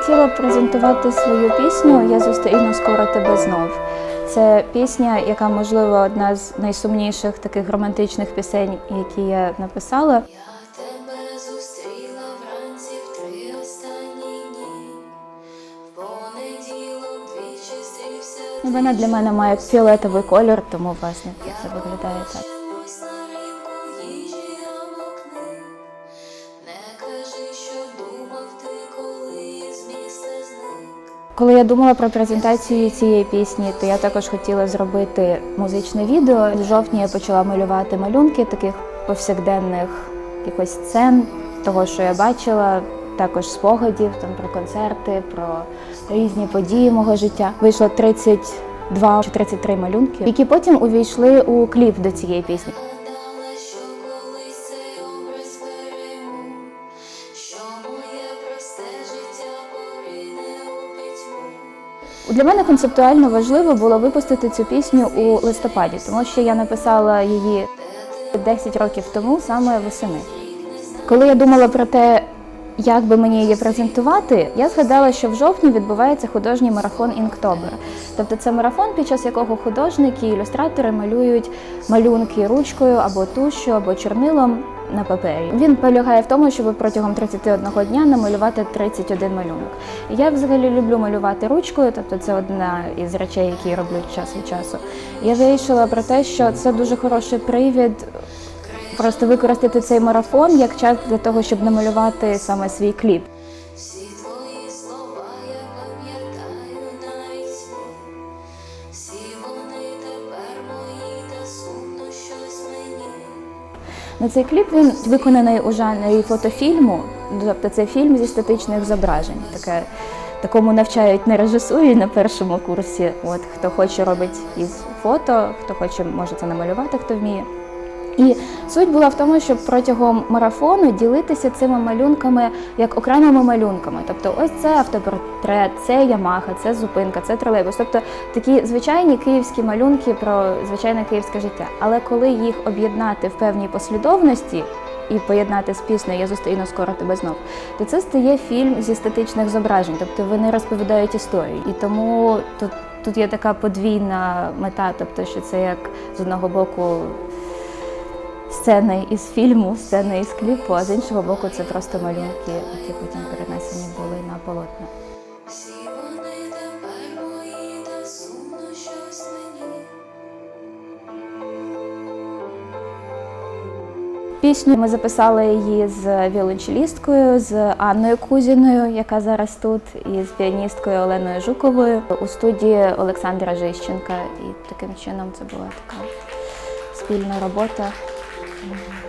хотіла презентувати свою пісню Я зустріну скоро тебе знов. Це пісня, яка, можливо, одна з найсумніших таких романтичних пісень, які я написала. Вона для мене має фіолетовий колір, тому власне це виглядає так. Коли я думала про презентацію цієї пісні, то я також хотіла зробити музичне відео. В жовтні я почала малювати малюнки таких повсякденних якихось сцен, того, що я бачила, також спогадів там про концерти, про різні події мого життя. Вийшло 32 чи 33 малюнки, які потім увійшли у кліп до цієї пісні. Для мене концептуально важливо було випустити цю пісню у листопаді, тому що я написала її 10 років тому, саме восени. Коли я думала про те, як би мені її презентувати, я згадала, що в жовтні відбувається художній марафон Інктобер. Тобто це марафон, під час якого художники і ілюстратори малюють малюнки ручкою або тушю, або чорнилом на папері. Він полягає в тому, щоб протягом 31 дня намалювати 31 малюнок. Я взагалі люблю малювати ручкою, тобто це одна із речей, які роблю час від часу. Я вирішила про те, що це дуже хороший привід просто використати цей марафон як час для того, щоб намалювати саме свій кліп. На цей кліп він виконаний у жанрі фотофільму, тобто це фільм зі статичних зображень. Таке такому навчають на режисурі на першому курсі. От хто хоче робить із фото, хто хоче може це намалювати, хто вміє. І суть була в тому, щоб протягом марафону ділитися цими малюнками як окремими малюнками. Тобто, ось це автопортрет, це Ямаха, це зупинка, це тролейбус. Тобто такі звичайні київські малюнки про звичайне київське життя. Але коли їх об'єднати в певній послідовності і поєднати з піснею Я зустріну скоро тебе знов, то це стає фільм зі статичних зображень, тобто вони розповідають історію. І тому тут, тут є така подвійна мета, тобто, що це як з одного боку сцени із фільму, сцени із кліпу, а з іншого боку, це просто малюнки, які потім перенесені були на полотна. Пісню ми записали її з віолончелісткою, з Анною Кузіною, яка зараз тут, і з піаністкою Оленою Жуковою у студії Олександра Жищенка. І таким чином це була така спільна робота. Thank you.